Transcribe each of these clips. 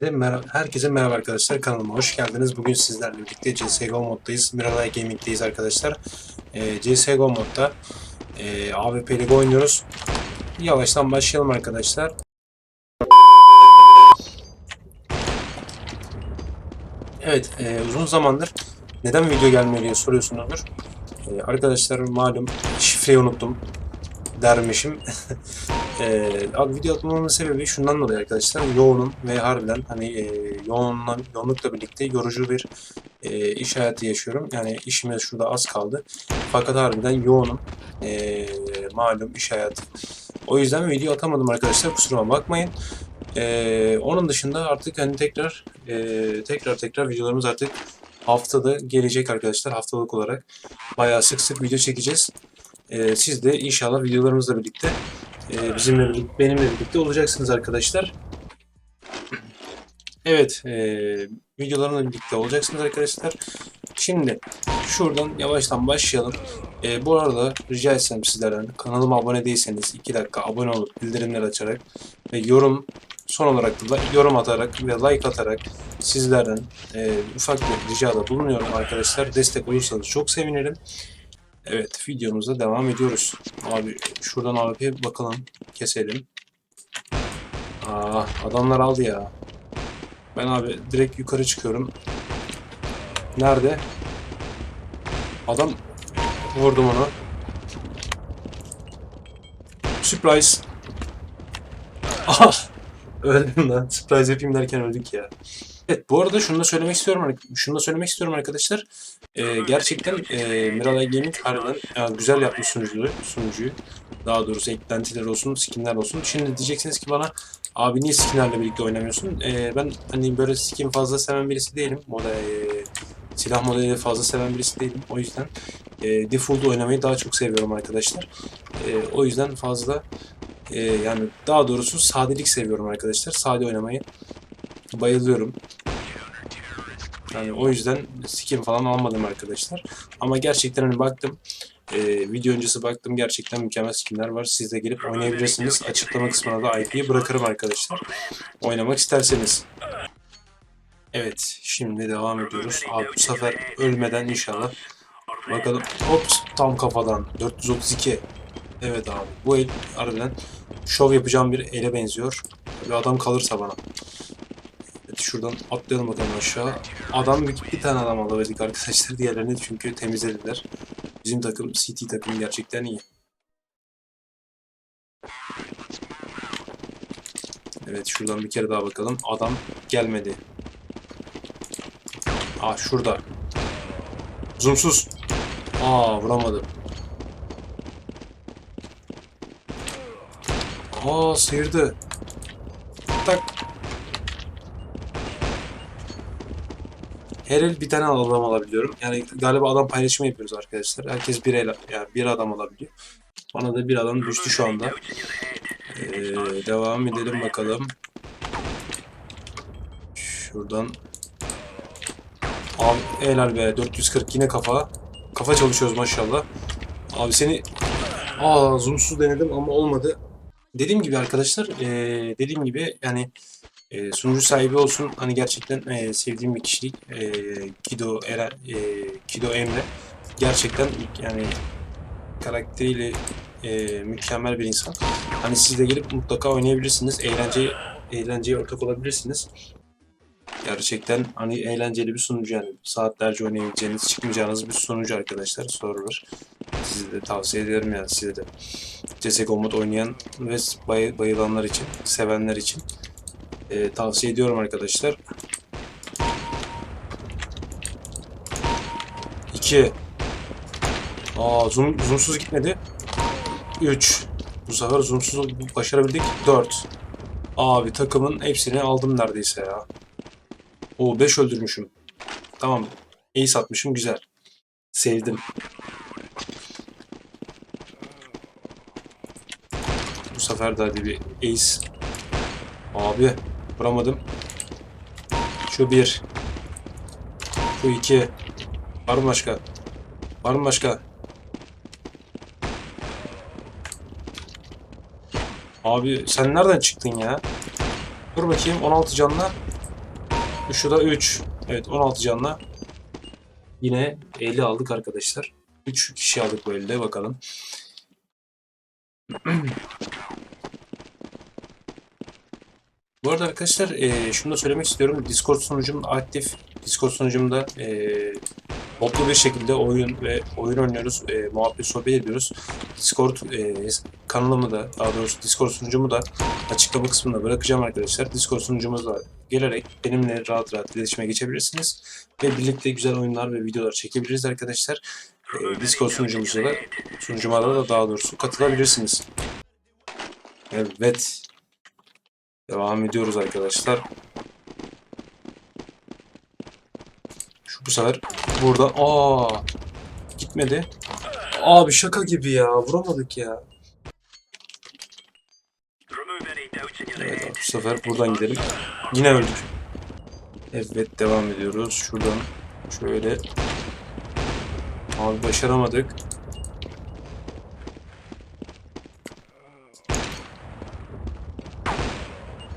Herkese merhaba, herkese merhaba arkadaşlar kanalıma hoş geldiniz. Bugün sizlerle birlikte CSGO moddayız. Miralay Gaming'deyiz arkadaşlar. Ee, CSGO modda e, AWP Lig oynuyoruz. Yavaştan başlayalım arkadaşlar. Evet e, uzun zamandır neden video gelmiyor diye soruyorsunuzdur. E, arkadaşlar malum şifreyi unuttum dermişim. Ee, abi video atmamın sebebi şundan dolayı arkadaşlar. Yoğunum ve harbiden hani e, yoğunla, yoğunlukla birlikte yorucu bir e, iş hayatı yaşıyorum. Yani işime şurada az kaldı. Fakat harbiden yoğunum. E, malum iş hayatı. O yüzden video atamadım arkadaşlar. Kusuruma bakmayın. E, onun dışında artık hani tekrar e, tekrar tekrar videolarımız artık haftada gelecek arkadaşlar. Haftalık olarak bayağı sık sık video çekeceğiz. E, siz de inşallah videolarımızla birlikte e, bizimle birlikte, benimle birlikte olacaksınız arkadaşlar. Evet, e, videolarımla birlikte olacaksınız arkadaşlar. Şimdi şuradan yavaştan başlayalım. E, bu arada rica etsem sizlerden kanalıma abone değilseniz 2 dakika abone olup bildirimleri açarak ve yorum son olarak da yorum atarak ve like atarak sizlerden e, ufak bir ricada bulunuyorum arkadaşlar. Destek olursanız çok sevinirim. Evet videomuza devam ediyoruz. Abi şuradan AWP bakalım. Keselim. Aa, adamlar aldı ya. Ben abi direkt yukarı çıkıyorum. Nerede? Adam vurdum onu. Surprise. Ah! Öldüm lan. Surprise yapayım derken öldük ya. Evet bu arada şunu da söylemek istiyorum. Şunu da söylemek istiyorum arkadaşlar. Ee, gerçekten e, Miralay Gaming harbiden e, güzel yapmış sunucuyu, sunucuyu. Daha doğrusu eklentiler olsun, skinler olsun. Şimdi diyeceksiniz ki bana abi niye skinlerle birlikte oynamıyorsun? Ee, ben hani böyle skin fazla seven birisi değilim. Moda, e, silah modeli fazla seven birisi değilim. O yüzden e, default oynamayı daha çok seviyorum arkadaşlar. E, o yüzden fazla e, yani daha doğrusu sadelik seviyorum arkadaşlar. Sade oynamayı bayılıyorum. Yani o yüzden skin falan almadım arkadaşlar. Ama gerçekten hani baktım. e, video öncesi baktım gerçekten mükemmel skinler var. Siz de gelip oynayabilirsiniz. Açıklama kısmına da IP'yi bırakırım arkadaşlar. Oynamak isterseniz. Evet şimdi devam ediyoruz. Abi bu sefer ölmeden inşallah. Bakalım. Hop tam kafadan. 432. Evet abi. Bu el harbiden şov yapacağım bir ele benziyor. Bir adam kalırsa bana. Evet, şuradan atlayalım bakalım aşağı. Adam bir, bir tane adam alabildik arkadaşlar. Diğerlerini çünkü temizlediler. Bizim takım CT takım gerçekten iyi. Evet şuradan bir kere daha bakalım. Adam gelmedi. Aa şurada. Zoomsuz. Aa vuramadı. Aa sıyırdı. Tak. Her el bir tane adam alabiliyorum. Yani galiba adam paylaşımı yapıyoruz arkadaşlar. Herkes bir el, yani bir adam alabiliyor. Bana da bir adam düştü şu anda. Ee, devam edelim bakalım. Şuradan. Abi helal be 440 yine kafa. Kafa çalışıyoruz maşallah. Abi seni Aa zoomsuz denedim ama olmadı. Dediğim gibi arkadaşlar, eee, dediğim gibi yani eee, sunucu sahibi olsun hani gerçekten eee, sevdiğim bir kişilik eee Kido Eren, eee, Kido Emre gerçekten yani karakteriyle eee, mükemmel bir insan. Hani siz de gelip mutlaka oynayabilirsiniz. Eğlenceye, eğlenceye ortak olabilirsiniz. Gerçekten hani eğlenceli bir sunucu yani. Saatlerce oynayabileceğiniz, çıkmayacağınız bir sunucu arkadaşlar. Server. Size de tavsiye ederim yani size de. CSGO mod oynayan ve bay- bayılanlar için, sevenler için e, tavsiye ediyorum arkadaşlar. 2 Aa zoom, zoomsuz gitmedi. 3 Bu sefer zoomsuz başarabildik. 4 Abi takımın hepsini aldım neredeyse ya. O 5 öldürmüşüm. Tamam. Ace atmışım güzel. Sevdim. Bu sefer de hadi bir ace. Abi vuramadım. Şu bir. Şu iki. Var mı başka? Var mı başka? Abi sen nereden çıktın ya? Dur bakayım 16 canla. Şu da 3. Evet 16 canla. Yine 50 aldık arkadaşlar. 3 kişi aldık bu elde bakalım. Bu arada arkadaşlar eee şunu da söylemek istiyorum. Discord sunucum aktif. Discord sunucumda eee toplu bir şekilde oyun ve oyun oynuyoruz. eee, muhabbet sohbet ediyoruz. Discord eee, kanalımı da daha doğrusu Discord sunucumu da açıklama kısmına bırakacağım arkadaşlar. Discord sunucumuza gelerek benimle rahat rahat iletişime geçebilirsiniz. Ve birlikte güzel oyunlar ve videolar çekebiliriz arkadaşlar. Eee, Discord sunucumuza da sunucuma da daha doğrusu katılabilirsiniz. Evet. Devam ediyoruz arkadaşlar. Şu bu sefer burada aa gitmedi. Abi şaka gibi ya vuramadık ya. Evet abi, bu sefer buradan gidelim. Yine öldük. Evet devam ediyoruz. Şuradan şöyle. Abi başaramadık.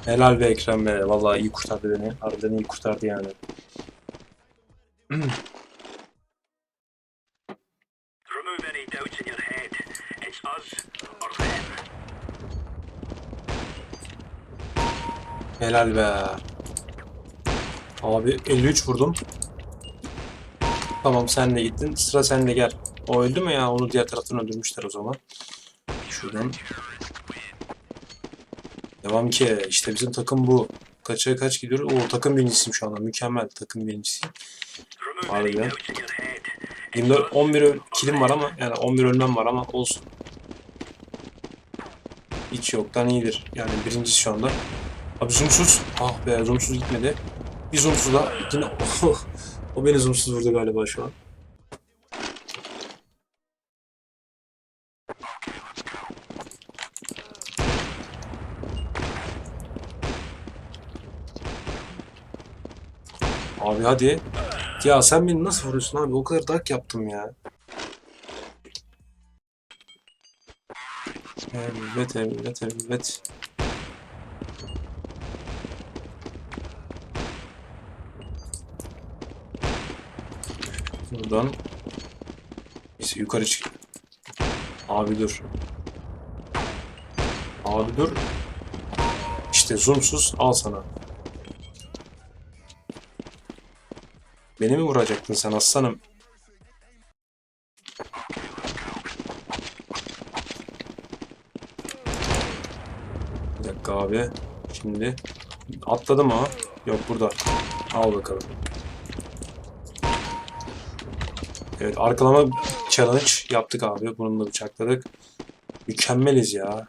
Helal be Ekrem be. Vallahi iyi kurtardı beni. Harbiden iyi kurtardı yani. Helal be. Abi 53 vurdum. Tamam sen de gittin. Sıra sende gel. O öldü mü ya? Onu diğer taraftan öldürmüşler o zaman. Şuradan. Ki. İşte bizim takım bu. Kaça kaç gidiyoruz? O takım birincisiyim şu anda. Mükemmel takım any Harbiden. doubts in your head. 24, 11 öl- kilim var ama yani 11 ölmem var ama olsun. Hiç yoktan iyidir. Yani birincisi şu anda. Abi zoomsuz. Ah be zoomsuz gitmedi. Bir zoomsuz da o beni zoomsuz vurdu galiba şu an. Abi hadi. Ya sen beni nasıl vuruyorsun abi? O kadar dark yaptım ya. Evet, evet, evet. Buradan. Neyse yukarı çık. Abi dur. Abi dur. İşte zoomsuz al sana. Beni mi vuracaktın sen aslanım? Bir dakika abi. Şimdi atladım ama. Yok burada. Al bakalım. Evet arkalama challenge yaptık abi. Bununla bıçakladık. Mükemmeliz ya.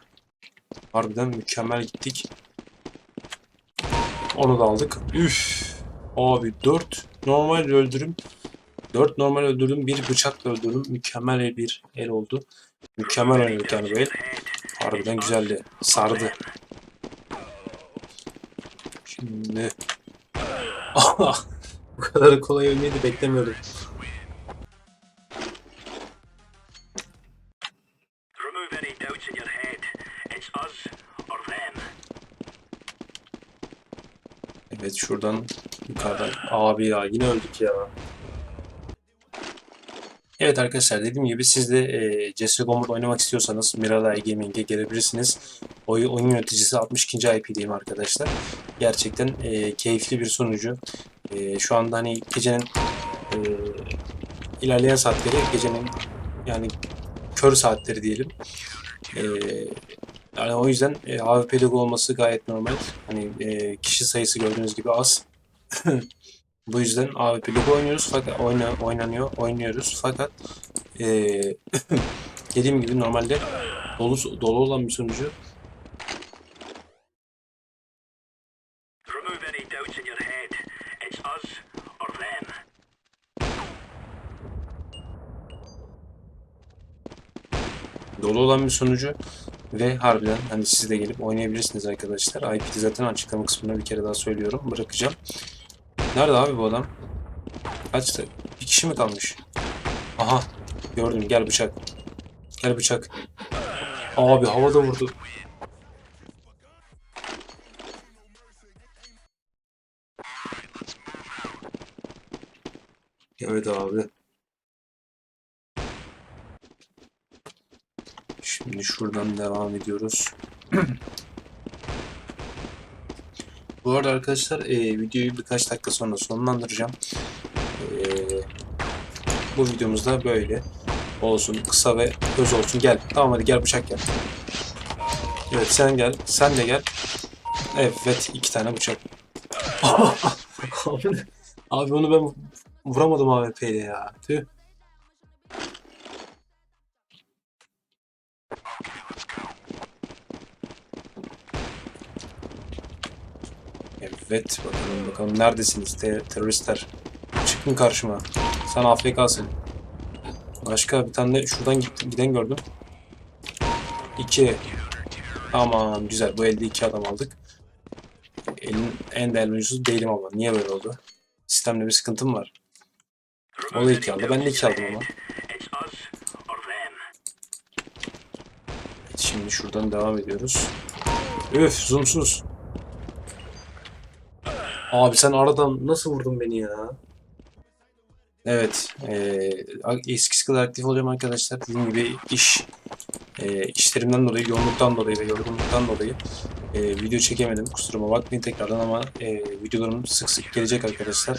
Harbiden mükemmel gittik. Onu da aldık. Üf. Abi 4 normal öldürüm. 4 normal öldürdüm. Bir bıçakla öldürdüm. Mükemmel bir el oldu. Mükemmel oynadık yani bu el. Harbiden güzeldi. Sardı. Şimdi... Bu kadar kolay ölmeyi de beklemiyordum. Şuradan yukarıdan. Abi ya yine öldük ya. Evet arkadaşlar dediğim gibi siz de e, CSGO Mode oynamak istiyorsanız Miralay Gaming'e gelebilirsiniz. Oy, oyun yöneticisi 62. IP'deyim arkadaşlar. Gerçekten e, keyifli bir sunucu. E, şu anda hani gecenin e, ilerleyen saatleri, gecenin yani kör saatleri diyelim. E, yani o yüzden e, AWP'lik olması gayet normal. Hani e, kişi sayısı gördüğünüz gibi az. Bu yüzden AWP'lik oynuyoruz fakat oyna, oynanıyor, oynuyoruz fakat e, dediğim gibi normalde dolu dolu olan bir sunucu. Dolu olan bir sunucu ve harbiden hani siz de gelip oynayabilirsiniz arkadaşlar. IP'de zaten açıklama kısmına bir kere daha söylüyorum. Bırakacağım. Nerede abi bu adam? Kaçtı? Bir kişi mi kalmış? Aha gördüm gel bıçak. Gel bıçak. Abi havada vurdu. Evet abi. Şimdi şuradan devam ediyoruz. Bu arada arkadaşlar e, videoyu birkaç dakika sonra sonlandıracağım. E, bu videomuz da böyle olsun. Kısa ve öz olsun. Gel. Tamam hadi gel bıçak gel. Evet sen gel. Sen de gel. Evet iki tane bıçak. abi, abi onu ben vuramadım AWP ile ya. Tüh. Evet bakalım bakalım neredesiniz te- teröristler? Çıkın karşıma. Sen AFK'sın. Başka bir tane de şuradan giden gördüm. İki. Tamam güzel bu elde iki adam aldık. Elin en değerli oyuncusu değilim ama niye böyle oldu? Sistemde bir sıkıntım var. O da iki aldı ben de iki aldım ama. Şimdi şuradan devam ediyoruz. Üf zoomsuz. Abi sen aradan nasıl vurdun beni ya? Evet, eee eskisi kadar aktif oluyorum arkadaşlar. Dediğim gibi iş eee, işlerimden dolayı, yoğunluktan dolayı ve yorgunluktan dolayı eee, video çekemedim. Kusuruma bakmayın tekrardan ama eee, videolarım sık sık gelecek arkadaşlar.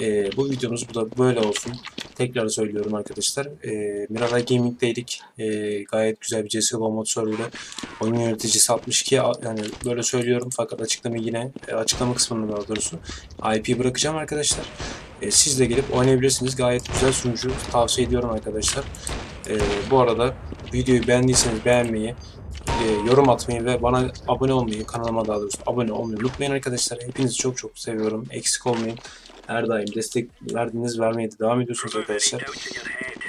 Eee, bu videomuz bu da böyle olsun. Tekrar söylüyorum arkadaşlar. Eee Mirai Gaming'deydik. Eee, gayet güzel bir CSGO mod serverı. Oyun yöneticisi 62 a- yani böyle söylüyorum fakat açıklama yine e, açıklama kısmında daha doğrusu IP bırakacağım arkadaşlar. E, siz de gelip oynayabilirsiniz. Gayet güzel sunucu tavsiye ediyorum arkadaşlar. E, bu arada videoyu beğendiyseniz beğenmeyi, e, yorum atmayı ve bana abone olmayı, kanalıma daha doğrusu abone olmayı unutmayın arkadaşlar. Hepinizi çok çok seviyorum. Eksik olmayın. Her daim destek verdiğiniz vermeye de devam ediyorsunuz arkadaşlar.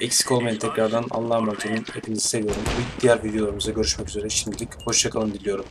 Eksik olmayın tekrardan. Allah'a emanet olun. Hepinizi seviyorum. Diğer videolarımızda görüşmek üzere. Şimdilik hoşçakalın diliyorum.